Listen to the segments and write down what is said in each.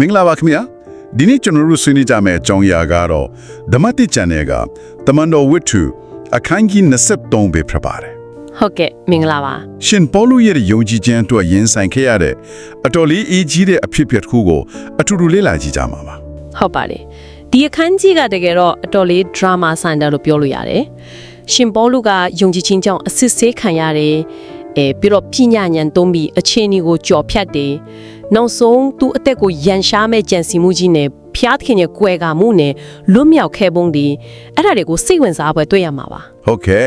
မင်္ဂလာပါခင်ဗျာဒီနေ့ကျွန်တော်တို့ဆွေးနွေးကြမယ့်အကြောင်းအရာကတော့ဓမ္မတိကျမ်းရဲ့ကတမန်တော်ဝိတ္ထုအခန်းကြီး23ပဲဖြစ်ပါတယ်ဟုတ်ကဲ့မင်္ဂလာပါရှင်ပေါလုရဲ့ယုံကြည်ခြင်းအတွက်ရင်ဆိုင်ခဲ့ရတဲ့အတော်လေးအကြီးတဲ့အဖြစ်အပျက်တစ်ခုကိုအထူတူလေ့လာကြည့်ကြမှာပါဟုတ်ပါတယ်ဒီအခန်းကြီးကတကယ်တော့အတော်လေး drama ဆိုင်တယ်လို့ပြောလို့ရတယ်ရှင်ပေါလုကယုံကြည်ခြင်းကြောင့်အစစ်ဆေးခံရတယ်အဲပြီးတော့ပညာဉာဏ်သုံးပြီးအခြေအနေကိုကြော်ဖြတ်တယ် နောက်ဆုံးသူအသက်ကိုရန်ရှားမဲ့ကြံစီမှုကြီးနဲ့ဖျားသခင်ရဲ့ကွယ်ကာမှုနဲ့လွတ်မြောက်ခဲ့ပုံဒီအဲ့ဒါတွေကိုစိတ်ဝင်စားပွဲတွေ့ရမှာပါဟုတ်ကဲ့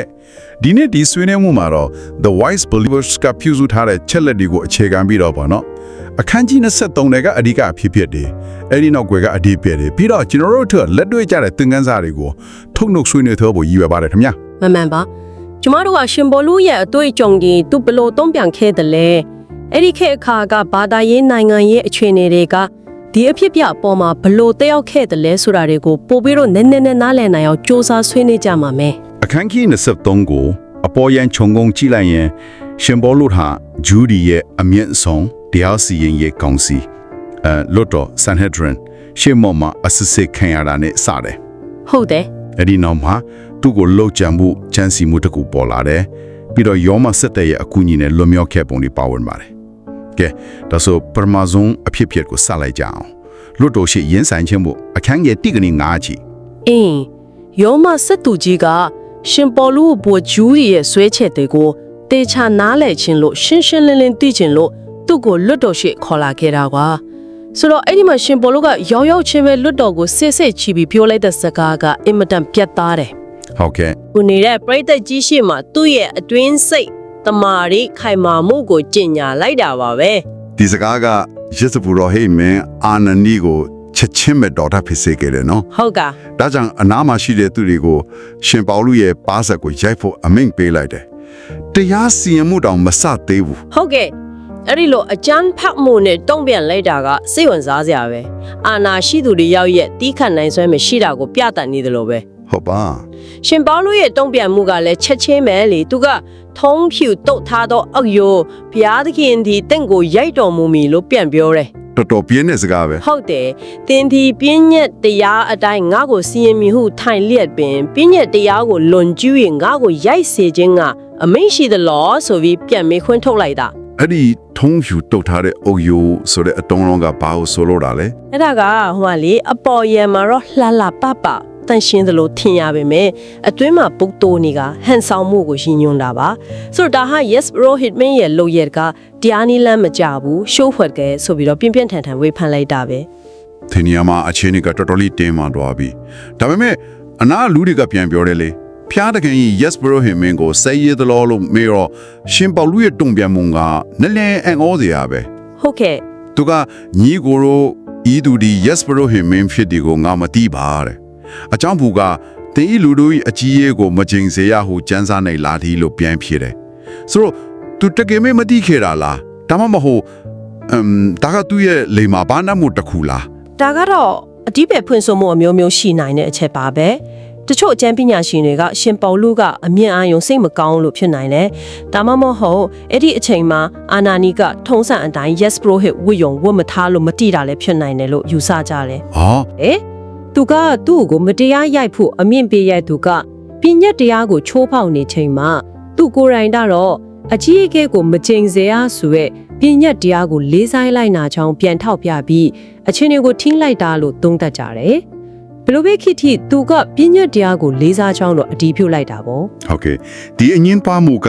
ဒီနေ့ဒီဆွေးနွေးမှုမှာတော့ The Wise Believers ကပြုစုထားတဲ့ချက်လက်တွေကိုအခြေခံပြီးတော့ပေါ့နော်အခန်းကြီး23တွေကအဓိကအဖြစ်ဖြစ်တယ်အဲ့ဒီနောက်ွယ်ကအဒီပြည့်တယ်ပြီးတော့ကျွန်တော်တို့အတွက်လက်တွေ့ကြတဲ့သင်ခန်းစာတွေကိုထုတ်နှုတ်ဆွေးနွေးထားဖို့ရည်ရွယ်ပါတယ်ခင်ဗျာမမှန်ပါကျမတို့ကရှင်ဘောလူရဲ့အတွေ့အကြုံကြီးသူဘယ်လို့တုံ့ပြန်ခဲ့တယ်လဲ အဲ့ဒီခေတ်အခါကဘာသာရေးနိုင်ငံရေးအခြေအနေတွေကဒီအဖြစ်ပြအပေါ်မှာဘယ်လို့တက်ရောက်ခဲ့တယ်လဲဆိုတာတွေကိုပို့ပြီးတော့နည်းနည်းနဲ့နားလည်နိုင်အောင်စ조사ဆွေးနွေးကြမှာမယ်အခန်းကြီး23ကိုအပေါ်ယံခြုံငုံကြည့်လိုက်ရင်ရှင်ဘောလို့ဟာဂျူဒီရဲ့အမြင့်ဆုံးတရားစီရင်ရေးကောင်စီအဲလွတ်တော်ဆန်ဟက်ဒရန်ရှေ့မော်မှာအစစ်စစ်ခံရတာနဲ့စတယ်ဟုတ်တယ်အဲ့ဒီနောက်မှာသူ့ကိုလှုပ်ကြံမှုချမ်းစီမှုတစ်ခုပေါ်လာတယ်ပြီးတော့ယောမဆက်တဲ့ရဲ့အကူအညီနဲ့လွန်မြောက်ခဲ့ပုံတွေပါဝင်ပါတယ် ကဲဒါဆိုပရမဇုံအဖြစ်အပျက်ကိုဆက်လိုက်ကြအောင်လွတ်တော်ရှိရင်းဆိုင်ခြင်းမှုအခန်းရဲ့တိကနေ9ချီအင်းယောမဆက်သူကြီးကရှင်ပေါ်လူဘိုဂျူးရဲ့ဆွဲချက်တွေကိုတေချာနားလည်ခြင်းလို့ရှင်းရှင်းလင်းလင်းသိခြင်းလို့သူ့ကိုလွတ်တော်ရှိခေါ်လာခဲ့တာကွာဆိုတော့အဲ့ဒီမှာရှင်ပေါ်လူကရောက်ရောက်ချင်းပဲလွတ်တော်ကိုစစ်စစ်ချီပြီးပြောလိုက်တဲ့စကားကအင်မတန်ပြတ်သားတယ်ဟုတ်ကဲ့ကိုနေတဲ့ပြိတ္တကြီးရှိမှသူ့ရဲ့အတွင်းစိတ် တမာရီခိုင်မာမှုကိုကျင့်ညာလိုက်တာပါပဲဒီစကားကရစ်စပူတော်ဟိမင်းအာနနီကိုချက်ချင်းမဲ့တော်တာဖြစ်စေခဲ့တယ်နော်ဟုတ်ကဒါကြောင့်အနားမှာရှိတဲ့သူတွေကိုရှင်ပေါလုရဲ့ပါဇက်ကိုရိုက်ဖို့အမိန့်ပေးလိုက်တယ်တရားစီရင်မှုတောင်မစသေးဘူးဟုတ်ကဲ့အဲ့ဒီလိုအကျန်းဖတ်မှုနဲ့တုံ့ပြန်လိုက်တာကစိတ်ဝင်စားစရာပဲအာနာရှိသူတွေရောက်ရဲ့တီးခတ်နိုင်စွမ်းမရှိတာကိုပြတတ်နေတယ်လို့ပဲ ဟုတ်ပါရှင်ပေါလုရဲ့တုံ့ပြန်မှုကလည်းချက်ချင်းပဲလေသူကထုံးဖြူတုတ်ထားတော့အောက်ယိုဘုရားသခင်ဒီတင့်ကိုရိုက်တော်မူမီလို့ပြန်ပြောတယ်တော်တော်ပြင်းတဲ့စကားပဲဟုတ်တယ်တင်ဒီပြင်းညက်တရားအတိုင်းငါ့ကိုစီရင်မီဟုထိုင်လျက်ပင်ပြင်းညက်တရားကိုလွန်ကျူးရင်ငါ့ကိုရိုက်စေခြင်းကအမိန့်ရှိသလားဆိုပြီးပြန်မေးခွန်းထုတ်လိုက်တာအဲ့ဒီထုံးဖြူတုတ်ထားတဲ့အုပ်ယိုဆိုတဲ့အတုံးလုံးကဘာကိုဆိုလိုတာလဲအဲ့ဒါကဟိုကလေအပေါ်ယံမှာတော့လှလှပပ တန်ရှင်းသလိုထင်ရပါမယ်အတွင်းမှာပုတ်တိုးနေကဟန်ဆောင်မှုကိုရှင်ညွန်းတာပါဆိုတော့ဒါဟာ yes bro hitman ရဲ့လုပ်ရကတရားနီးလမ်းမကြဘူး show ဖွက်ကဲဆိုပြီးတော့ပြင်းပြင်းထန်ထန်ဝေဖန်လိုက်တာပဲဒီနေရာမှာအခြေအနေကတော်တော်လေးတင်းမာသွားပြီဒါပေမဲ့အနာလူတွေကပြန်ပြောတယ်လေဖျားတခင်ကြီး yes bro ဟင်မင်းကိုစိတ်ရည်သလိုလို့မေးတော့ရှင်ပေါလုရဲ့တုံ့ပြန်မှုကနည်းနည်းအံ့ဩစရာပဲဟုတ်ကဲ့သူကညီကိုရောဤသူဒီ yes bro ဟင်မင်းဖြစ်ဒီကိုငါမတိပါတဲ့ အကြောင်းဘူးကတင်းဤလူတို့၏အကြီးရဲ့ကိုမကျင်စေရဟုစန်းစားနိုင်လာသည်လို့ပြန်ဖြစ်တယ်ဆိုတော့သူတကယ်မဲမတိခဲ့တာလားဒါမှမဟုတ်အမ်ဒါကသူ့ရဲ့လိမ္မာဘာနာမှုတစ်ခုလားဒါကတော့အတိပယ်ဖွင့်ဆိုမှုအမျိုးမျိုးရှိနိုင်တဲ့အချက်ပါပဲတချို့အကျန်းပညာရှင်တွေကရှင်ပေါလုကအမြင့်အာရုံစိတ်မကောင်းလို့ဖြစ်နိုင်တယ်ဒါမှမဟုတ်အဲ့ဒီအချိန်မှာအာနာနီကထုံးစံအတိုင်း yes bro hit ဝတ်ယုံဝတ်မထားလို့မတိတာလည်းဖြစ်နိုင်တယ်လို့ယူဆကြတယ်ဟော။အေး သူကသူ့ကိုမတရားရိုက်ဖို့အမြင့်ပေးရိုက်သူကပြညတ်တရားကိုချိုးဖောက်နေချိန်မှာသူ့ကိုယ်တိုင်တော့အကြီးအကဲကိုမချိန်စေရဆိုရဲပြညတ်တရားကိုလေးဆိုင်လိုက်နာချောင်းပြန်ထောက်ပြပြီးအချင်းတွေကိုထိလိုက်တာလို့သုံးသပ်ကြတယ်။ဘလိုပဲခိတိသူကပြညတ်တရားကိုလေးစားချောင်းတော့အတီးပြုတ်လိုက်တာပေါ့ဟုတ်ကဲ့ဒီအငင်းပါမှုက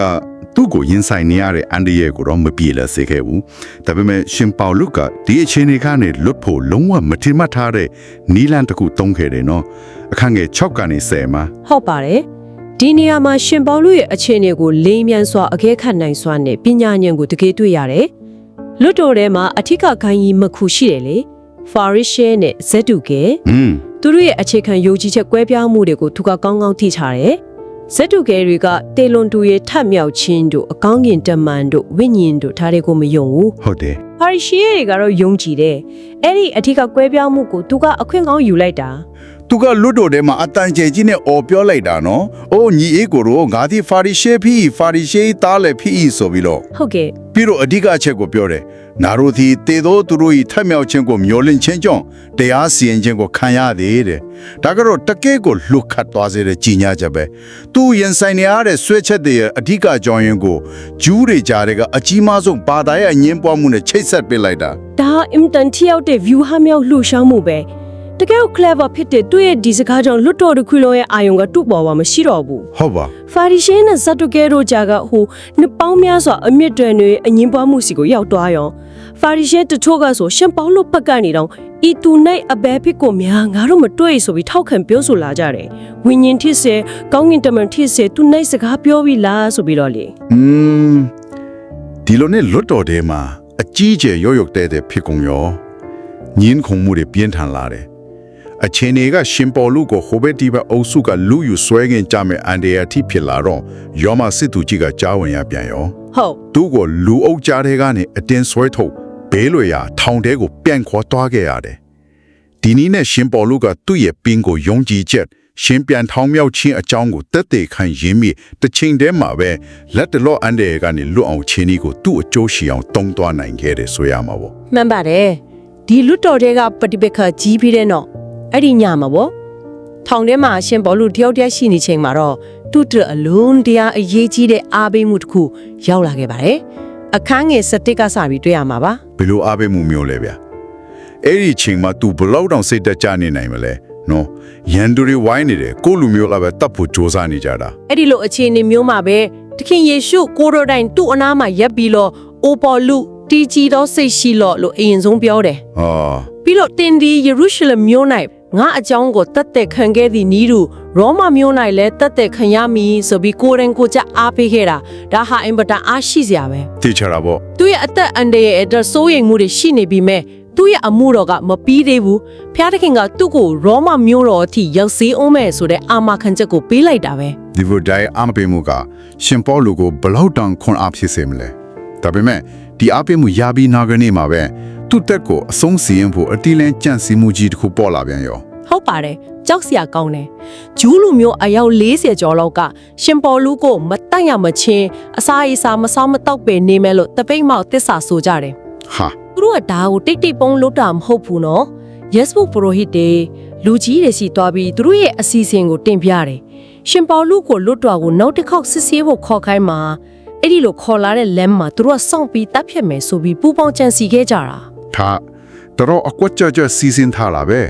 သူ့ကိုရင်ဆိုင်နေရတဲ့အန်ဒီရဲ့ကိုတော့မပြေလစေခဲ့ဘူးဒါပေမဲ့ရှင်ပေါလုကဒီအခြေအနေကနေလွတ်ဖို့လုံးဝမထင်မှတ်ထားတဲ့နီလန်တစ်ခုတုံးခဲ့တယ်နော်အခန်းငယ်6ကနေ10မှာ။ဟုတ်ပါတယ်။ဒီနေရာမှာရှင်ပေါလုရဲ့အခြေအနေကိုလိမ်မြန်စွာအကဲခတ်နိုင်စွာနဲ့ပညာဉာဏ်ကိုတကယ်တွေ့ရတယ်။လွတ်တော်ထဲမှာအထစ်ကခိုင်းကြီးမခုရှိတယ်လေ။ Farishe နဲ့ Zeduke อืมသူတို့ရဲ့အခြေခံယုံကြည်ချက်ကွဲပြားမှုတွေကိုသူကကောင်းကောင်းသိထားတယ်။ Zeduke တွေကတေလွန်တူရဲ့ထတ်မြောက်ခြင်းတို့အကောင်းကင်တမန်တို့ဝိညာဉ်တို့ဒါတွေကိုမယုံဘူးဟုတ်တယ်။ Farishe တွေကတော့ယုံကြည်တယ်။အဲ့ဒီအထစ်ကကွဲပြားမှုကိုသူကအခွင့်ကောင်းယူလိုက်တာသူကလွတ်တော်ထဲမှာအတန်ကျဲကြီးနဲ့អော်ပြောလိုက်တာနော်။အိုးညီအေးကိုရောငါဒီဖာရီရှေဖီဖာရီရှေတားလည်းဖီဆိုပြီးတော့။ဟုတ်ကဲ့ပြီးတော့အဓိကအချက်ကိုပြောတယ်ငါတို့သည်တေသောသူတို့၏ထက်မြောက်ခြင်းကိုမျှော်လင့်ခြင်းကြောင့်တရားစီရင်ခြင်းကိုခံရသည်တဲ့ဒါကတော့တကယ်ကိုလှုပ်ခတ်သွားစေတဲ့ကြီးညာချက်ပဲသူရင်ဆိုင်နေရတဲ့ဆွဲချက်တွေရဲ့အဓိကကြောင်းရင်းကိုဂျူးတွေကြားတွေကအကြီးမားဆုံးဘာသာရဲ့အငင်းပွားမှုနဲ့ချိတ်ဆက်ပေးလိုက်တာဒါအင်တန်တီရောက်တဲ့ view ဟာမြောက်လှူရှောင်းမှုပဲ တကယ်ကို clever ဖြစ်တဲ့သူ့ရဲ့ဒီစကားကြောင့်လွတ်တော်တစ်ခုလုံးရဲ့အာယုံကတူပေါ်ပါမရှိတော့ဘူးဟုတ်ပါဖာရီရှင်းနဲ့ဇတ်တုကဲတို့ကြာကဟိုနှစ်ပေါင်းများစွာအမြင့်တွင်တွေအငင်းပွားမှုစီကိုရောက်သွားရောဖာရီရှင်းတချို့ကဆိုရှင်ပေါလုဘက်ကနေတော့ဤသူနိုင်အဘဲဖြစ်ကိုများငါတို့မတွေ့ဆိုပြီးထောက်ခံပြောဆိုလာကြတယ်ဝိညာဉ်ဖြစ်စေကောင်းကင်တမန်ဖြစ်စေသူနိုင်စကားပြောပြီးလားဆိုပြီးတော့လေอืมဒီလိုနဲ့လွတ်တော်ထဲမှာအကြီးကျယ်ရော့ရော့တဲ့တဲ့ဖြစ်ကုန်ရောညင်းခုန်မှုတွေပြင်းထန်လာတယ် အချင်းတွေကရှင်ပေါ်လူကိုဟိုဘက်ဒီဘက်အုပ်စုကလူယူဆွဲခင်ကြမဲ့အန်ဒီယာတိဖြစ်လာတော့ယောမစစ်သူကြီးကကြားဝင်ရပြန်ရောဟုတ်သူ့ကိုလူအုပ်ကြားထဲကနေအတင်းဆွဲထုတ်ဘေးလွေရာထောင်ထဲကိုပြန်ခေါ်သွားခဲ့ရတယ်ဒီနည်းနဲ့ရှင်ပေါ်လူကသူ့ရဲ့ပင်းကိုယုံကြည်ချက်ရှင်ပြန်ထောင်မြောက်ခြင်းအကြောင်းကိုတက်တဲ့ခံရင်းမိတစ်ချိန်တည်းမှာပဲလက်တလော့အန်တဲ့ကနေလွတ်အောင်ချင်းဒီကိုသူ့အကျိုးရှိအောင်တုံးသွားနိုင်ခဲ့တယ်ဆိုရမှာပေါ့မှန်ပါတယ်ဒီလွတ်တော်တွေကပฏิပက္ခကြီးပြီးတဲ့နောက် အဲ့ဒီညမှာပေါ့ထောင်ထဲမှာအရှင်ဘောလူတယောက်တည်းရှိနေချိန်မှာတော့သူ့တအလုံးတရားအရေးကြီးတဲ့အားပေးမှုတစ်ခုရောက်လာခဲ့ပါတယ်အခန်းငယ်7ကစပြီးတွေ့ရမှာပါ ဘယ်လိုအားပေးမှုမျိုးလဲဗျာအဲ့ဒီချိန်မှာ तू ဘလောက်တောင်စိတ်တက်ကြနေနိုင်မလဲနော်ရန်သူတွေဝိုင်းနေတယ်ကိုလူမျိုးလာပဲတတ်ဖို့စ조사နေကြတာ အဲ့ဒီလိုအခြေအနေမျိုးမှာပဲတခင်ယေရှုကိုရိုတိုင်းသူ့အနားမှာရက်ပြီးတော့အိုပေါ်လူတီကြီးတော့စိတ်ရှိလော့လို့အရင်ဆုံးပြောတယ် ဟာ ပြီးတော့တင်ဒီယေရုရှလင်မြို့၌ ငါအကြောင်းကိုတတ်တဲ့ခံခဲ့သည့်နီးတူရောမမြို့၌လည်းတတ်တဲ့ခံရမည်ဆိုပြီးကိုရင်ကိုကြအားပေးခဲ့တာဒါဟာအင်ပတာအားရှိစရာပဲသိချတာပေါ့သူရဲ့အသက်အန္တရာယ်အတွက်စိုးရိမ်မှုတွေရှိနေပြီးမဲ့သူ့ရဲ့အမှုတော်ကမပြီးသေးဘူးဖျားသခင်ကသူ့ကိုရောမမြို့တော်အထိရောက်စေအောင်မဲ့ဆိုတဲ့အာမခံချက်ကိုပေးလိုက်တာပဲဒီဗိုဒိုင်အမပေးမှုကရှင်ပေါလုကိုဘလောက်တောင်ခွန်အားဖြစ်စေမလဲဒါပေမဲ့ဒီအပေးမှုရပြီးနာကနေမှာပဲ သူ့တက်ကိုအဆုံးစီရင်ဖို့အတီးလန်းကြန့်စီမှုကြီးတစ်ခုပေါ်လာပြန်ရောဟုတ်ပါတယ်ကြောက်စရာကောင်းတယ်ဂျူးလူမျိုးအယောက်40ကျော်လောက်ကရှင်ပေါ်လူကိုမတတ်ရမချင်းအစာအစာမစားမတော့ပဲနေမယ်လို့တပိတ်မောက်တစ္ဆာဆိုကြတယ်ဟာသူတို့ကဒါကိုတိတ်တိတ်ပုံးလုပ်တာမဟုတ်ဘူးနော် Yes ဘုပရိုဟစ်တွေလူကြီးတွေစီသွားပြီးသူတို့ရဲ့အစီအစဉ်ကိုတင်ပြတယ်ရှင်ပေါ်လူကိုလွတ်တော်ကိုနောက်တစ်ခေါက်စစ်ဆေးဖို့ခေါ်ခိုင်းမှာအဲ့ဒီလိုခေါ်လာတဲ့လမ်းမှာသူတို့ကစောင့်ပြီးတပ်ဖြတ်မယ်ဆိုပြီးပူပေါင်းကြံစီခဲ့ကြတာ ဒါတော့အကွက်ကြကြစီစဉ်ထားလာပဲ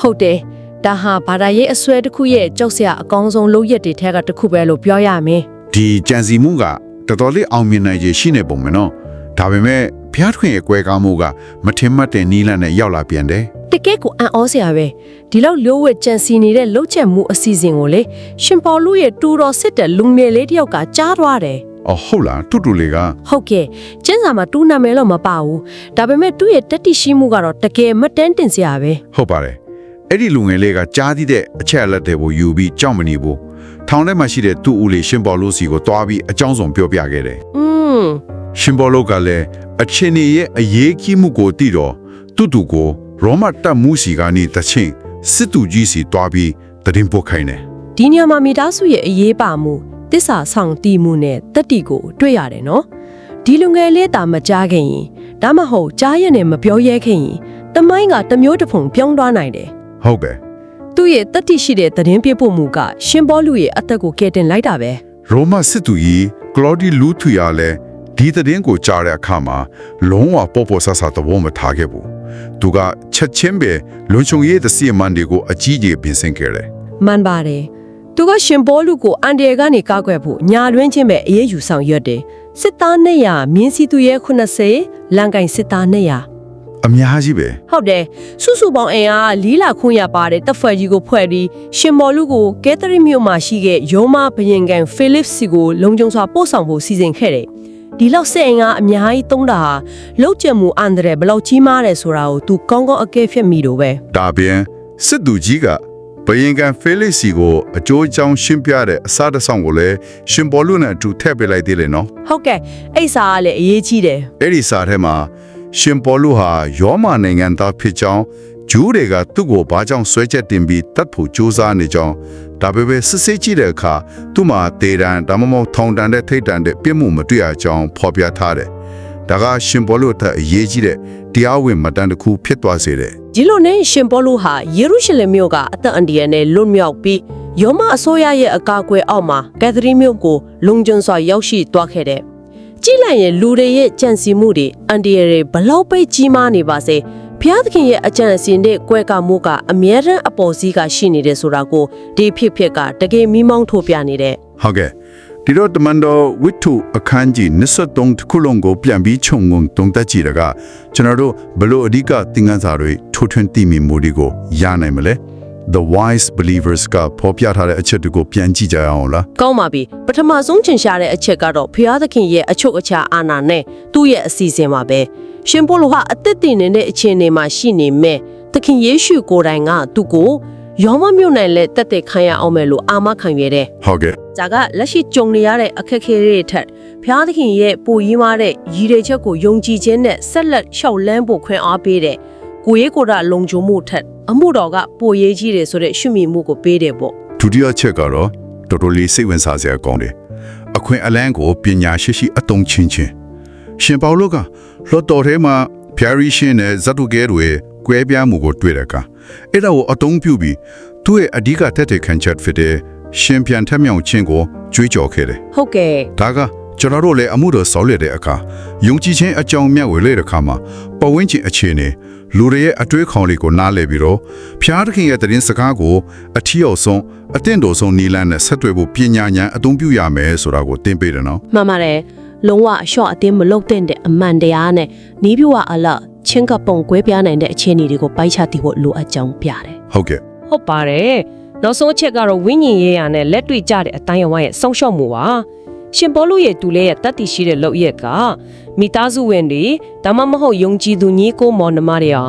ဟုတ်တယ်ဒါဟာဘာသာရေးအစွဲတစ်ခုရဲ့ကြောက်စရာအကောင်းဆုံးလုပ်ရက်တွေထက်ကတစ်ခုပဲလို့ပြောရမယ်ဒီကြံစီမှုကတော်တော်လေးအောင်မြင်နိုင်ခြေရှိနေပုံပဲနော်ဒါပေမဲ့ဖျားထွင်ရဲ့ကွဲကားမှုကမထင်မှတ်တဲ့နီးလန့်နဲ့ရောက်လာပြန်တယ်တကယ့်ကိုအံ့ဩစရာပဲဒီလောက်လျှို့ဝှက်ကြံစီနေတဲ့လှုပ်ချက်မှုအစီအစဉ်ကိုလေရှင်ပေါ်လူရဲ့တူတော်စစ်တဲ့လူငယ်လေးတစ်ယောက်ကကြားသွားတယ် အော်ဟုတ်လားတူတူလေးကဟုတ်ကဲ့ကျင်းစာမှာတူနာမည်တော့မပါဘူးဒါပေမဲ့သူ့ရဲ့တက်တိရှိမှုကတော့တကယ်မတန်းတင်စရာပဲဟုတ်ပါတယ်အဲ့ဒီလူငယ်လေးကကြားသီးတဲ့အချက်အလက်တွေကိုယူပြီးကြောက်မနေဘူးထောင်ထဲမှာရှိတဲ့သူ့ဦးလေးရှင်ဘော်လို့စီကိုတွားပြီးအကြောင်းစုံပြောပြခဲ့တယ်อืมရှင်ဘော်လို့ကလည်းအချင်းရဲ့အရေးကြီးမှုကိုသိတော့တူတူကိုရောမတက်မှုစီကနေတချင်းစစ်တူကြီးစီတွားပြီးတရင်ပုတ်ခိုင်းတယ်ဒီညမှာမိသားစုရဲ့အရေးပါမှု တစ္ဆာဆောင်တည်မှုနဲ့တက်တီကိုတွေ့ရတယ်နော်ဒီလူငယ်လေးတာမကြားခင်ရင်ဒါမှမဟုတ်ကြားရနဲ့မပြောရဲခင်ရင်တမိုင်းကတစ်မျိုးတစ်ဖုံပြောင်းသွားနိုင်တယ်ဟုတ်ကဲ့သူ့ရဲ့တက်တိရှိတဲ့သတင်းပြပို့မှုကရှင်ဘောလူရဲ့အသက်ကိုကယ်တင်လိုက်တာပဲရောမစစ်တူကြီးကလော်ဒီလူထူရလည်းဒီတရင်ကိုကြားတဲ့အခါမှာလုံးဝပေါ်ပေါ်ဆဆသဘောမထားခဲ့ဘူးသူကချက်ချင်းပဲလွန်ချုံရဲ့တစီမန်တွေကိုအကြီးကြီးပြင်ဆင်ခဲ့တယ်မှန်ပါတယ် သူကရှင်ဘောလူကိုအန်တယ်ကနေကောက်ွယ်ဖို့ညာလွင်းချင်းပဲအေးအေးယူဆောင်ရွက်တယ်စစ်သား200မြင်းစီသူရဲ့80လန်ကင်စစ်သား200အများကြီးပဲဟုတ်တယ်စုစုပေါင်းအင်အားလီလာခွင့်ရပါတဲ့တပ်ဖွဲ့ကြီးကိုဖွဲ့ပြီးရှင်မော်လူကိုကဲသရီမြို့မှာရှိတဲ့ယောမဘရင်ကန်ဖိလစ်စီကိုလုံခြုံစွာပို့ဆောင်ဖို့စီစဉ်ခဲ့တယ်ဒီလောက်စစ်အင်အားအများကြီးသုံးတာဟာလောက်ကျမှုအန်ဒရယ်ဘယ်လောက်ကြီးမားတယ်ဆိုတာကို तू ကောင်းကောင်းအကဲဖြတ်မိလို့ပဲဒါပြန်စစ်သူကြီးက ဘယင်ကန်ဖေလစ်စီကိုအကျိုးအကြောင်းရှင်းပြတဲ့အစားတစ်ဆောင်ကိုလည်းရှင်ဘောလူနဲ့အတူထည့်ပေးလိုက်သေးတယ်နော်ဟုတ်ကဲ့အဲ့စာကလည်းအရေးကြီးတယ်အဲ့ဒီစာထဲမှာရှင်ဘောလူဟာယောမနိုင်ငံသားဖြစ်ကြောင်းဂျူးတွေကသူ့ကိုဘာကြောင့်ဆွဲချက်တင်ပြီးတတ်ဖို့ကြိုးစားနေကြောင်းဒါပေမဲ့စစ်စစ်ကြည့်တဲ့အခါသူ့မှာတေတံဒါမှမဟုတ်ထောင်တန်တဲ့ထိတ်တန်တဲ့ပြစ်မှုမတွေ့ရကြောင်းဖော်ပြထားတယ်ဒါကရှင်ဘောလို့တဲ့အရေးကြီးတဲ့တရားဝင်မှတ်တမ်းတစ်ခုဖြစ်သွားစေတယ် ဒီလိုနဲ့ရှင်ပေါလုဟာယေရုရှလင်မြို့ကအသက်အန္တရာယ်နဲ့လွတ်မြောက်ပြီးယောမအစိုးရရဲ့အကာအကွယ်အောက်မှာကက်သရီမြို့ကိုလုံခြုံစွာရောက်ရှိသွားခဲ့တဲ့ကြည့်လိုက်ရင်လူတွေရဲ့ကြံစီမှုတွေအန္တရာယ်တွေဘလောက်ပဲကြီးမားနေပါစေဖျားသခင်ရဲ့အကြံအစီနဲ့ကွဲကမှုကအမြဲတမ်းအပေါ်စီးကရှိနေတယ်ဆိုတာကိုဒီဖြစ်ဖြစ်ကတကယ်မိမောင်းထိုးပြနေတဲ့ဟုတ်ကဲ့ ဒီတော့တမန်တော်ဝိထုအခန်းကြီး23တစ်ခုလုံးကိုပြန်ပြီးခြုံငုံတုံးသက်ကြည့်တကကျွန်တော်တို့ဘလို့အဓိကသင်ခန်းစာတွေထိုးထွင်းသိမိမှုတွေကိုရနိုင်မလဲ The wise believers ကပေါ်ပြထားတဲ့အချက်တွေကိုပြန်ကြည့်ကြရအောင်လားကောင်းပါပြီပထမဆုံးချင်ရှာတဲ့အချက်ကတော့ဖျားသခင်ရဲ့အချုပ်အခြာအာဏာနဲ့သူ့ရဲ့အစီအစဉ်ပါပဲရှင်ပေါလုဟာအသက်တည်နေတဲ့အခြေအနေမှာရှိနေမဲ့သခင်ယေရှုကိုယ်တိုင်ကသူ့ကို ယောမမြို့နိုင်လက်တက်တဲ့ခံရအောင်မယ်လို့အာမခံရတဲ့ဟုတ်ကဲ့ဒါကလက်ရှိကြုံနေရတဲ့အခက်အခဲတွေထက်ဖျားသခင်ရဲ့ပိုရင်းမားတဲ့ရည်ရွယ်ချက်ကိုယုံကြည်ခြင်းနဲ့ဆက်လက်လျှောက်လန်းဖို့ခွင့်အားပေးတဲ့ကိုရေးကိုယ်တာလုံခြုံမှုထက်အမှုတော်ကပိုရေးကြီးတယ်ဆိုတဲ့ရှုမြင်မှုကိုပေးတယ်ပေါ့ဒုတိယချက်ကတော့တော်တော်လေးစိတ်ဝင်စားစရာကောင်းတယ်အခွင့်အလန်းကိုပညာရှိရှိအတုံးချင်းချင်းရှင်ပေါလုကလော်တော်ထဲမှာဖျာရီရှင်နဲ့ဇတ်တုကဲတွေ ကွဲပြားမှုကိုတွေ့တဲ့အခါအဲ့ဒါကိုအတုံးပြုပြီးသူ့ရဲ့အဓိကတက်တဲ့ခံချက်ဖြစ်တဲ့ရှင်ပြန်ထက်မြောင်ခြင်းကိုကြွေးကြော်ခဲ့တယ်ဟုတ်ကဲ့ဒါကကျွန်တော်တို့လည်းအမှုတော်ဆောက်ရတဲ့အခါယုံကြည်ခြင်းအကြောင်းမြတ်ဝေလေတဲ့အခါမှာပဝင်းကျင်အခြေအနေလူတွေရဲ့အတွေးခေါင်တွေကိုနားလည်ပြီးတော့ဖျားသခင်ရဲ့တရင်စကားကိုအထီးအောင်ဆုံးအတင့်တော်ဆုံးနီလန်းနဲ့ဆက်တွေ့ဖို့ပညာဉာဏ်အသုံးပြုရမယ်ဆိုတာကိုသင်ပေးတယ်နော်မှန်ပါတယ်လုံးဝအလျှော့အတင်းမလုပ်တဲ့အမှန်တရားနဲ့နီးပြဝအလ ချင်းကပုံကွဲပြားနိုင်တဲ့အခြေအနေတွေကိုပိုက်ချတည်ဖို့လိုအပ်ကြောင်းပြတယ်ဟုတ်ကဲ့ဟုတ်ပါတယ်နောက်ဆုံးအချက်ကတော့ဝိညာဉ်ရေးရာနဲ့လက်တွေ့ကြတဲ့အတိုင်းအဝိုင်းရဲ့စောင့်ရှောက်မှုပါရှင်ဘောလူရဲ့တူလေးရဲ့တတ်တည်ရှိတဲ့လောက်ရက်ကမိသားစုဝင်တွေဒါမှမဟုတ်ယုံကြည်သူညီကိုမောင်နှမတွေဟာ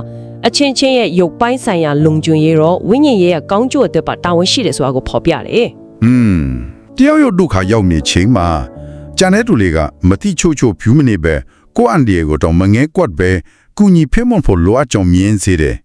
အချင်းချင်းရဲ့ရုပ်ပိုင်းဆိုင်ရာလုံခြုံရေးတော့ဝိညာဉ်ရေးရဲ့ကောင်းကျိုးအတွက်ပါတာဝန်ရှိတယ်ဆိုတာကိုဖော်ပြတယ်อืมတယောက်ယောက်ဒုက္ခရောက်နေချိန်မှာကျန်တဲ့သူတွေကမတိချို့ချို့ဖြူမနေပဲကိုယ့်အန်ဒီယေကိုတော့မငဲကွက်ပဲ ကုညီဖေမွန်ဖို့လိုအပ်ကြောင်းမြင်စေတယ်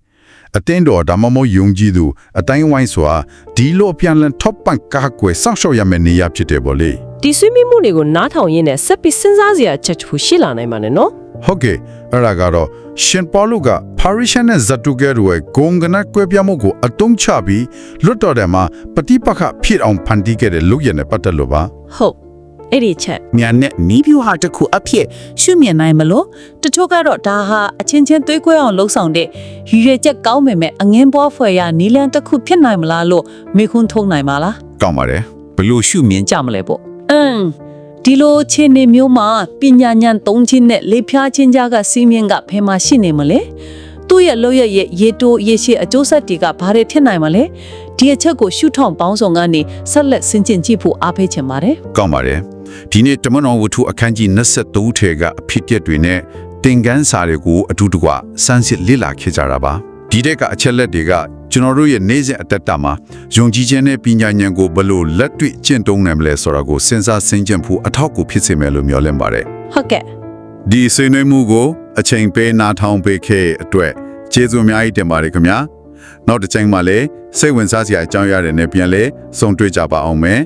အတင်းတော်ဒါမှမဟုတ်ယုံကြည်သူအတိုင်းဝိုင်းစွာဒီလိုပြန်လည် top bank ကားကွယ်စောင့်ရှောက်ရမယ့်နေရာဖြစ်တယ်ဗောလေဒီဆွေးနွေးမှုတွေကိုနားထောင်ရင်းနဲ့ဆက်ပြီးစဉ်းစားစရာအချက်တစ်ခုရှိလာနိုင်ပါနဲ့နော်ဟုတ်ကဲ့အဲ့ဒါကတော့ရှင်ပေါလုက Parishan နဲ့ Zatuger တို့ရဲ့ဂုံကနကွဲပြားမှုကိုအတုံးချပြီးလွတ်တော်တယ်မှာပฏิပက္ခဖြစ်အောင်ဖန်တီးခဲ့တဲ့လူရည်နဲ့ပတ်သက်လို့ပါဟုတ် အဲ့ဒီချက်မြန်နဲ့နီးပြူဟာတစ်ခုအဖြစ်ရှုမြင်နိုင်မလို့တချို့ကတော့ဒါဟာအချင်းချင်းသွေးကွဲအောင်လှုပ်ဆောင်တဲ့ရည်ရွယ်ချက်ကောင်းပေမဲ့အငင်းပွားဖွယ်ရနီလန်တစ်ခုဖြစ်နိုင်မလားလို့မေခွန်းထုံးနိုင်ပါလားကောင်းပါတယ်ဘလို့ရှုမြင်ကြမလဲပေါ့အင်းဒီလိုခြေနေမျိုးမှာပညာဉာဏ်သုံးခြင်းနဲ့လေဖြားခြင်းကြားကစီးမြင်ကဖယ်မှာရှိနေမလဲသူ့ရဲ့လောက်ရရဲ့ရေတိုးရေရှိအကျိုးဆက်တွေကဘာတွေဖြစ်နိုင်မလဲဒီအချက်ကိုရှုထောင့်ပေါင်းစုံကနေဆက်လက်ဆင်ကျင်ကြည့်ဖို့အားပေးချင်ပါတယ်ကောင်းပါတယ် ဒီနေ့တမန်တော်ဝတ္ထုအခန်းကြီး23ထဲကအဖြစ်အပျက်တွေနဲ့သင်ခန်းစာတွေကိုအတူတကွစမ်းစစ်လေ့လာခဲ့ကြတာပါဒီတဲ့ကအချက်လက်တွေကကျွန်တော်တို့ရဲ့နေ့စဉ်အသက်တာမှာယုံကြည်ခြင်းနဲ့ပညာဉာဏ်ကိုဘယ်လို့လက်တွေ့ကျင့်သုံးနိုင်မလဲဆိုတာကိုစဉ်းစားဆင်ခြင်ဖို့အထောက်အကူဖြစ်စေမယ်လို့မျှော်လင့်ပါတယ်ဟုတ်ကဲ့ဒီဆွေးနွေးမှုကိုအချိန်ပေးနားထောင်ပေးခဲ့တဲ့အတွက်ကျေးဇူးအများကြီးတင်ပါတယ်ခင်ဗျာနောက်တစ်ချိန်မှာလည်းစိတ်ဝင်စားစရာအကြောင်းအရာတွေနဲ့ပြန်လဲဆုံတွေ့ကြပါအောင်မယ်